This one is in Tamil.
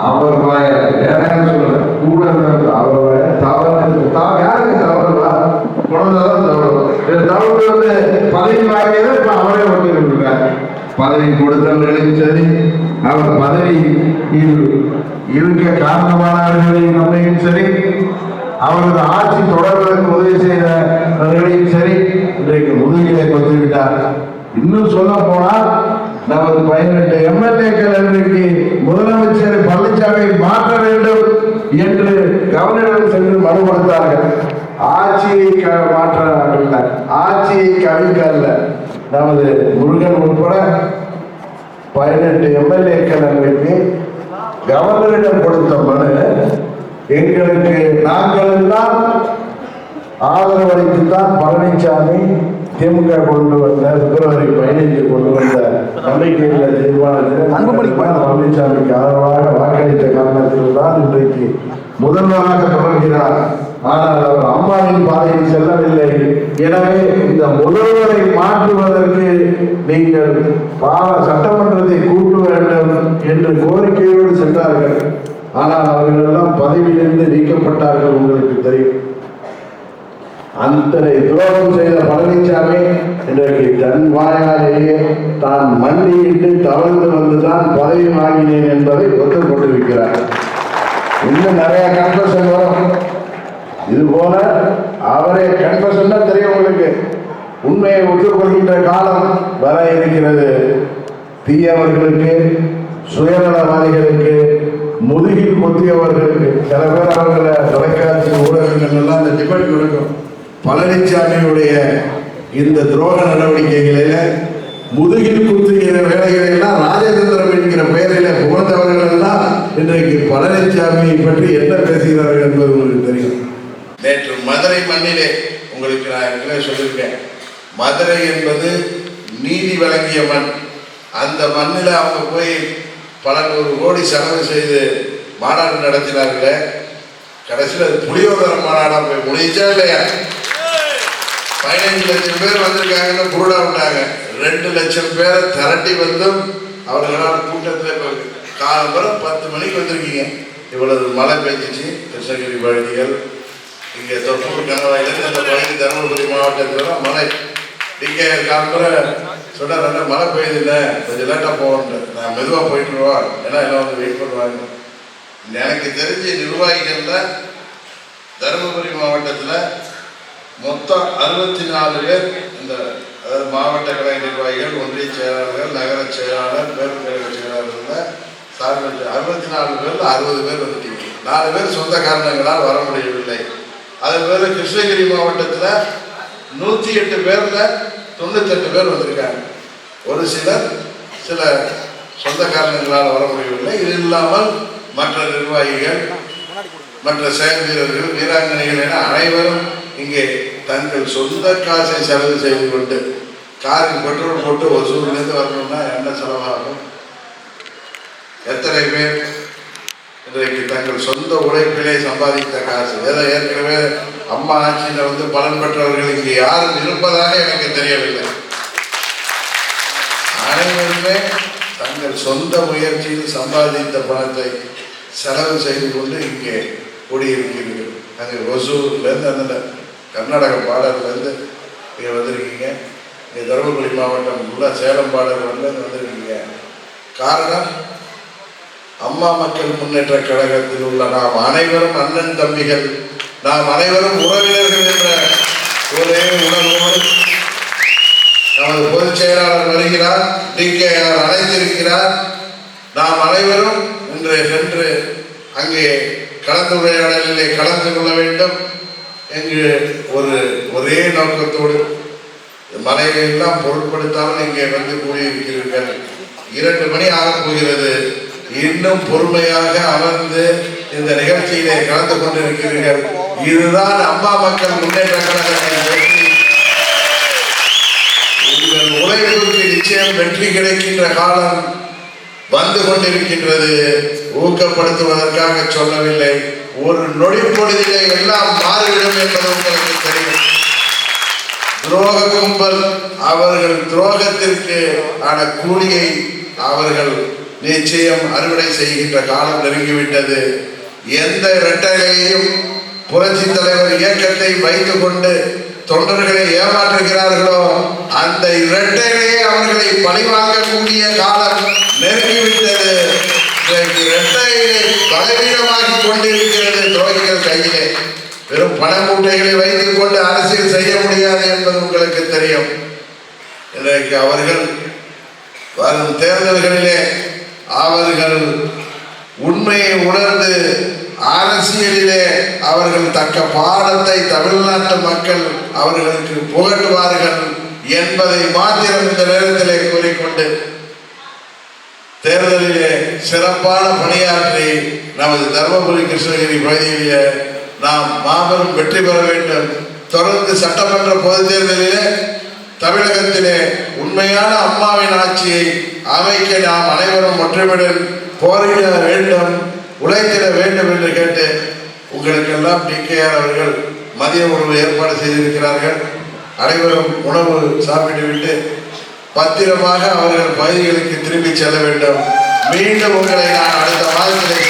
அவர் வாய சொல்ல கூட அவர் வாய தவறு தான் யாருக்கு தவறுவா? குழந்தைதான் தவறு இது தவறு வந்து பதவி வாங்கியதை இப்ப அவரே ஒத்துக்கிட்டு பதவி கொடுத்தவர்களையும் சரி அவர் பதவி இருக்க காரணமானவர்களையும் நம்மையும் சரி அவரது ஆட்சி தொடர்வதற்கு உதவி செய்தவர்களையும் சரி இன்றைக்கு முதுகிலை கொத்துவிட்டார் இன்னும் சொல்ல போனால் நமது பதினெட்டு எம்எல்ஏக்கள் இன்றைக்கு முதலமைச்சர் பழனிசாமி மாற்ற வேண்டும் என்று கவர்னரிடம் சென்று மனு கொடுத்தார்கள். ஆட்சியை க- மாற்ற ஆட்சியை கவிழ்க்க அல்ல நமது முருகன் உட்பட பதினெட்டு எம்எல்ஏக்கள் அன்றைக்கு கவர்னரிடம் கொடுத்த மனு எங்களுக்கு நாங்கள் தான் எல்லாம் ஆதரவளித்துத்தான் பழனிசாமி திமுக கொண்டு வந்த பிப்ரவரி பதினைந்து கொண்டு வந்த பழனிசாமிக்கு ஆதரவாக வாக்களித்த காரணத்தில் தான் இன்றைக்கு முதல்வராக தொடர்கிறார் ஆனால் அவர் அம்மாவின் பாதையில் செல்லவில்லை. எனவே இந்த முதல்வரை மாற்றுவதற்கு நீங்கள் பால சட்டமன்றத்தை கூட்ட வேண்டும் என்று கோரிக்கையோடு சென்றார்கள். ஆனால் அவர்கள் எல்லாம் பதவியிலிருந்து நீக்கப்பட்டார்கள் உங்களுக்கு தெரியும். அத்தனை துரோகம் செய்த பழனிசாமி இன்றைக்கு தன் வாயாலேயே தான் மண்டியிட்டு தவழ்ந்து வந்துதான் பதவி வாங்கினேன் என்பதை ஒத்துக்கொண்டிருக்கிறார். இன்னும் நிறைய கன்ஃபஷன் வரும். இது போல அவரே கன்ஃபஷன் தான் தெரியும் உங்களுக்கு. உண்மையை ஒத்துக்கொள்கின்ற காலம் வர இருக்கிறது. தீயவர்களுக்கு சுயநலவாதிகளுக்கு முதுகில் கொத்தியவர்களுக்கு சில பேர் அவர்களை தொலைக்காட்சி ஊடகங்கள் எல்லாம் இந்த டிபேட் நடக்கும் பழனிசாமியுடைய இந்த துரோக நடவடிக்கைகளில் முதுகில் குத்துகிற வேலைகளை எல்லாம் ராஜதந்திரம் என்கிற பெயரில் புகழ்ந்தவர்கள் எல்லாம் இன்றைக்கு பழனிசாமியை பற்றி என்ன பேசுகிறார்கள் என்பது உங்களுக்கு தெரியும். நேற்று மதுரை மண்ணிலே உங்களுக்கு நான் ஏற்கனவே சொல்லியிருக்கேன். மதுரை என்பது நீதி வழங்கிய மண். அந்த மண்ணில் அவங்க போய் பல நூறு கோடி செலவு செய்து மாநாடு நடத்தினார்களே. கடைசியில் புளியோதர மாநாடாக போய் முடிஞ்சா இல்லையா? பதினைஞ்சு லட்சம் பேர் வந்திருக்காங்கன்னு புருடா விட்டாங்க. ரெண்டு லட்சம் பேரை திரட்டி வந்தும் அவர்களால் கூட்டத்தில் இப்போ காலம்பரம் பத்து மணிக்கு வந்திருக்கீங்க. இவ்வளவு மழை பெஞ்சிச்சு. கிருஷ்ணகிரி பகுதிகள் இங்கே தொப்பூர் கணவாயிலிருந்து அந்த பகுதி தருமபுரி மாவட்டத்தில் மழை. இங்கே காலம்பர சொன்னார் மழை பெய்யுதில்ல கொஞ்சம் லேட்டாக போகணும் நான் மெதுவாக போயிட்டு வா. ஏன்னா எல்லாம் வந்து வெயிட் பண்ணுவாங்க. எனக்கு தெரிஞ்ச நிர்வாகிகளில் தருமபுரி மாவட்டத்தில் மொத்தம் அறுபத்தி நாலு பேர் இந்த அதாவது மாவட்ட கலை நிர்வாகிகள் ஒன்றிய செயலாளர்கள் நகர செயலாளர் பேருக்கழக செயலாளர்கள் சார்பற்ற அறுபத்தி நாலு பேர்ல அறுபது பேர் வந்துட்டீங்க நாலு பேர் சொந்த காரணங்களால் வர முடியவில்லை. அதே பேர் கிருஷ்ணகிரி மாவட்டத்தில் நூற்றி எட்டு பேரில் தொண்ணூத்தெட்டு பேர் வந்திருக்காங்க. ஒரு சிலர் சில சொந்த காரணங்களால் வர முடியவில்லை. இது இல்லாமல் மற்ற நிர்வாகிகள் மற்ற செயல் வீரர்கள் வீராங்கனைகள் என அனைவரும் இங்கே தங்கள் சொந்த காசை செலவு செய்து கொண்டு காரில் பெட்ரோல் போட்டு ஒசூர்லேருந்து வரணும்னா என்ன செலவாகும்? எத்தனை பேர் இன்றைக்கு தங்கள் சொந்த உழைப்பிலே சம்பாதித்த காசு? ஏதோ ஏற்கனவே அம்மா ஆட்சியில் வந்து பலன் பெற்றவர்கள் இங்கே யாரும் இருப்பதாக எனக்கு தெரியவில்லை. அனைவருமே தங்கள் சொந்த முயற்சியில் சம்பாதித்த பணத்தை செலவு செய்து கொண்டு இங்கே குடியிருக்கிறீர்கள். அங்கே ஒசூர்லேருந்து அந்த கர்நாடக பார்டர்லேருந்து இங்கே வந்திருக்கீங்க. இங்கே தருமபுரி மாவட்டம் ஃபுல்லாக சேலம் பார்டர்லேருந்து வந்திருக்கீங்க. காரணம் அம்மா மக்கள் முன்னேற்ற கழகத்தில் உள்ள நாம் அனைவரும் அண்ணன் தம்பிகள் நாம் அனைவரும் உறவினர்கள் என்ற ஒரே உணர்வோடு நமது பொதுச் செயலாளர் வருகிறார் டிகேஆர் அழைத்திருக்கிறார். நாம் அனைவரும் இன்று சென்று அங்கே கலந்துரையாடலிலே கலந்து கொள்ள வேண்டும். எங்கள் ஒரு ஒரே நோக்கத்தோடு மலையை எல்லாம் பொருட்படுத்தாமல் இங்கே வந்து கூடியிருக்கிறீர்கள். இரண்டு மணி ஆகப் போகிறது. இன்னும் பொறுமையாக அமர்ந்து இந்த நிகழ்ச்சியிலே கலந்து கொண்டிருக்கிறீர்கள். இதுதான் அம்மா மக்கள் முன்னேற்ற கழகத்தின் வெற்றி உங்கள் உழைப்புக்கு நிச்சயம் வெற்றி கிடைக்கின்ற காலம் வந்து கொண்டிருக்கின்றது. ஊக்கப்படுத்துவதற்காக சொல்லவில்லை. ஒரு நொடி பொழுதிலே எல்லாம் மாறிவிடும் என்பது உங்களுக்கு தெரியும். துரோக கும்பல் அவர்கள் துரோகத்திற்கு ஆன கூலியை அவர்கள் நிச்சயம் அறுவடை செய்கின்ற காலம் நெருங்கிவிட்டது. எந்த இரட்டையையும் புரட்சி தலைவர் இயக்கத்தை வைத்துக் கொண்டு தொண்டர்களை ஏமாற்றுகிறார்களோ அந்த இரட்டைகளே அவர்களை பழிவாங்கக்கூடிய காலம் நெருங்கிவிட்டது. இன்றைக்கு இரட்டைகளை பலவீனமாகி கொண்டிருக்கிறது துரோகிகள் கையிலே. வெறும் பண மூட்டைகளை வைத்துக் கொண்டு அரசியல் செய்ய முடியாது என்பது உங்களுக்கு தெரியும். இன்றைக்கு அவர்கள் வரும் தேர்தல்களிலே அவர்கள் உண்மையை உணர்ந்து அரசியலிலே அவர்கள் தக்க பாடத்தை தமிழ்நாட்டு மக்கள் அவர்களுக்கு புகட்டுவார்கள் என்பதை மாத்திரம் இந்த நேரத்திலே கூறிக்கொண்டு தேர்தலிலே சிறப்பான பணியாற்றி நமது தர்மபுரி கிருஷ்ணகிரி பகுதியிலே நாம் மாபெரும் வெற்றி பெற வேண்டும். தொடர்ந்து சட்டமன்ற பொது தேர்தலிலே தமிழகத்திலே உண்மையான அம்மாவின் ஆட்சியை அமைக்க நாம் அனைவரும் ஒற்றுமையுடன் போரிட வேண்டும் உழைத்திட வேண்டும் என்று கேட்டு உங்களுக்கெல்லாம் டிகேஆர் அவர்கள் மதிய உணவு ஏற்பாடு செய்திருக்கிறார்கள். அனைவரும் உணவு சாப்பிட்டுவிட்டு பத்திரமாக அவர்கள் பகுதிகளுக்கு திரும்பி செல்ல வேண்டும். மீண்டும் உங்களை நான் அடுத்த மாதத்திலே